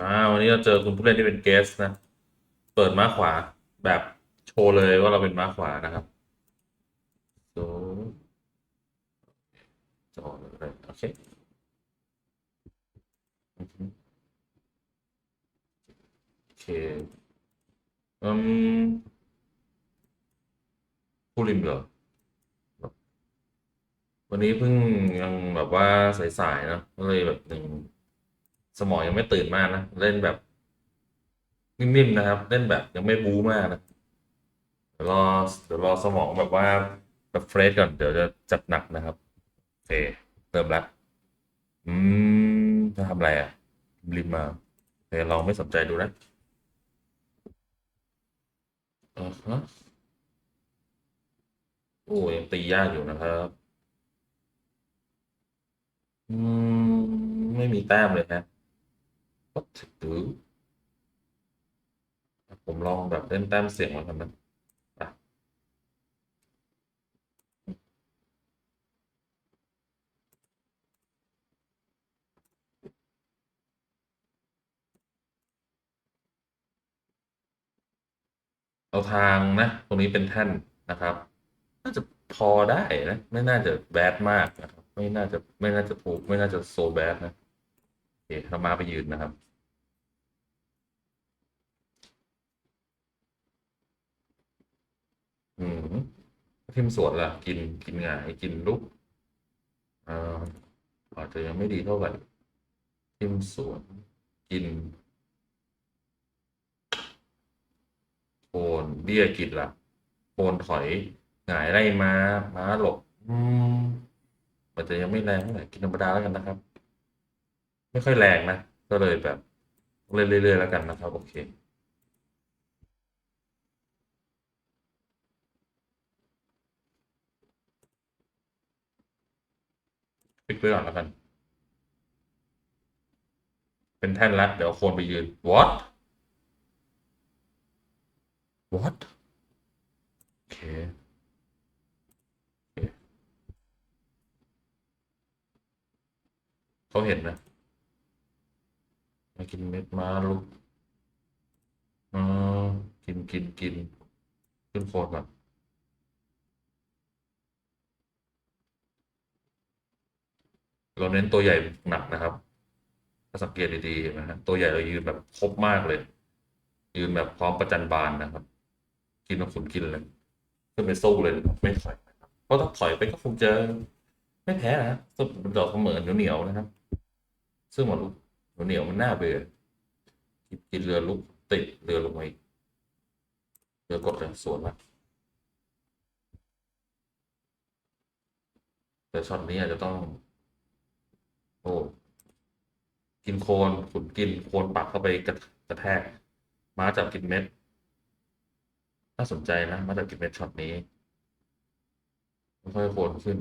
อ่าวันนี้เราเจอคุณผู้เล่นที่เป็นเกสนะ เปิดม้าขวาแบบโชว์เลยว่าเราเป็นม้าขวานะครับโซจอเลยโอเคอือฮึโอเคอืมผู้ริมเหรอวันนี้เพิ่งยังแบบว่าสายๆนะก็เลยแบบหนึ่ง สมองยังไม่ตื่นมากนะ เล่นแบบ นิ่มๆนะครับ เล่นแบบยังไม่บู๊มากนะเดี๋ยวรอเดี๋ยวรอสมองแบบว่าแบบเฟรชก่อนเดี๋ยวจะจัดหนักนะครับโอเคเริ่มละอืมจะทำอะไรอะริมมาโอเคลองไม่สนใจดูนะอ่าฮะโอ้ยังตียากอยู่นะครับอืมไม่มีแต้มเลยฮะ What to do ผมลองแบบเล่นแต้มเสียงมาทำนะอะเอาทางนะ ตรงนี้เป็นแท่นนะครับ น่าจะพอได้นะ ไม่น่าจะแบดมากนะครับ ไม่น่าจะไม่น่าจะถูกไม่น่าจะโซแบดนะโอเคเรามาไปยืนนะครับ อืม ทิมสวนล่ะ กินกินหงายกินลุกอ่าอาจจะยังไม่ดีเท่าไหร่ทิมสวน กินโคนเบี้ยกินล่ะโคนถอยหงายไล่ม้าม้าหลบ อืมมันจะยังไม่แรงเท่าไหร่กินธรรมดาแล้วกันนะครับ ไม่ค่อยแรงนะ ก็เลยแบบเรื่อยๆแล้วกันนะครับ โอเค ปิดไว้ก่อนแล้วกัน เป็นแท่นละเดี๋ยวโคนไปยืน what what โอเคเขาเห็นนะมากินเม็ดมาลุกอ่ากินกินกิน ขึ้นโคนก่อน เราเน้นตัวใหญ่หนักนะครับ ถ้าสังเกตดีๆนไหมฮะตัวใหญ่เรายืนแบบครบมากเลย ยืนแบบพร้อมประจันบานนะครับ กินมาขุนกินเลยขึ้นไปสู้เลยนะไม่ถอยนะครับเพราะถ้าถอยไปก็คงจะไม่แพ้นะสุดดอกเสมอเหนียวๆนะครับ ซึ่งหมดลูกเหนียวมันน่าเบื่อกินเรือลุกติดเรือลงมาอีกเรือกดเลยสวนละแต่ช็อตนี้อาจจะต้อง โอ้กินโคนขุนกินโคนปักเข้าไปกระกระแทกม้าจับกินเม็ดน่าสนใจนะม้าจับกินเม็ดช็อตนี้ค่อยโคนขึ้น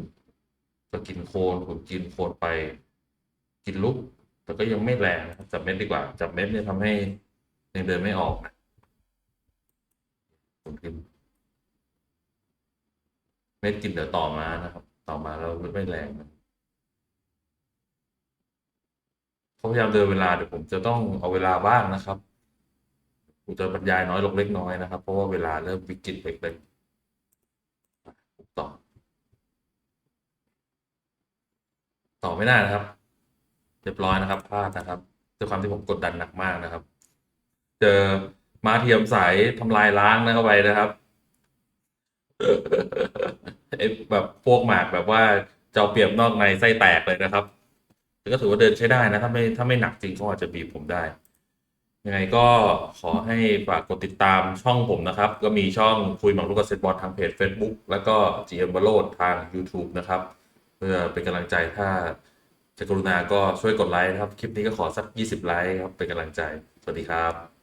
จะกินโคนขุนกินโคนไป กินลุก แต่ก็ยังไม่แรงจับเม็ดดีกว่า จับเม็ดเนี่ยทำให้ยังเดินไม่ออกนะขุนกินเม็ดกินเดี๋ยวต่อมานะครับ ต่อมาแล้วไม่แรงนะ เขาพยายามเดินเวลาเดี๋ยวผมจะต้องเอาเวลาบ้างนะครับผมจะบรรยายน้อยลงเล็กน้อยนะครับ เพราะว่าเวลาเริ่มวิกฤตเล็กๆต่อ ต่อไม่ได้นะครับเรียบร้อยนะครับพลาดนะครับด้วยความที่ผมกดดันหนักมากนะครับ เจอมาเทียมสายทำลายล้างนะเข้าไปนะครับไอ้แบบพวกหมากแบบว่าเจะเอาเปรียบนอกในไส้แตกเลยนะครับ แต่ก็ถือว่าเดินใช้ได้นะถ้าไม่ถ้าไม่หนักจริงก็อาจจะบีบผมได้ ยังไงก็ขอให้ฝากกดติดตามช่องผมนะครับ ก็มีช่องคุยหมักลูกกบเซตบอลทางเพจ Facebook แล้วก็ GM บอลโลดทาง YouTube นะครับ เพื่อเป็นกำลังใจถ้าจะกรุณาก็ช่วยกดไลค์นะครับ คลิปนี้ก็ขอสัก 20 ไลค์ครับเป็นกำลังใจ สวัสดีครับ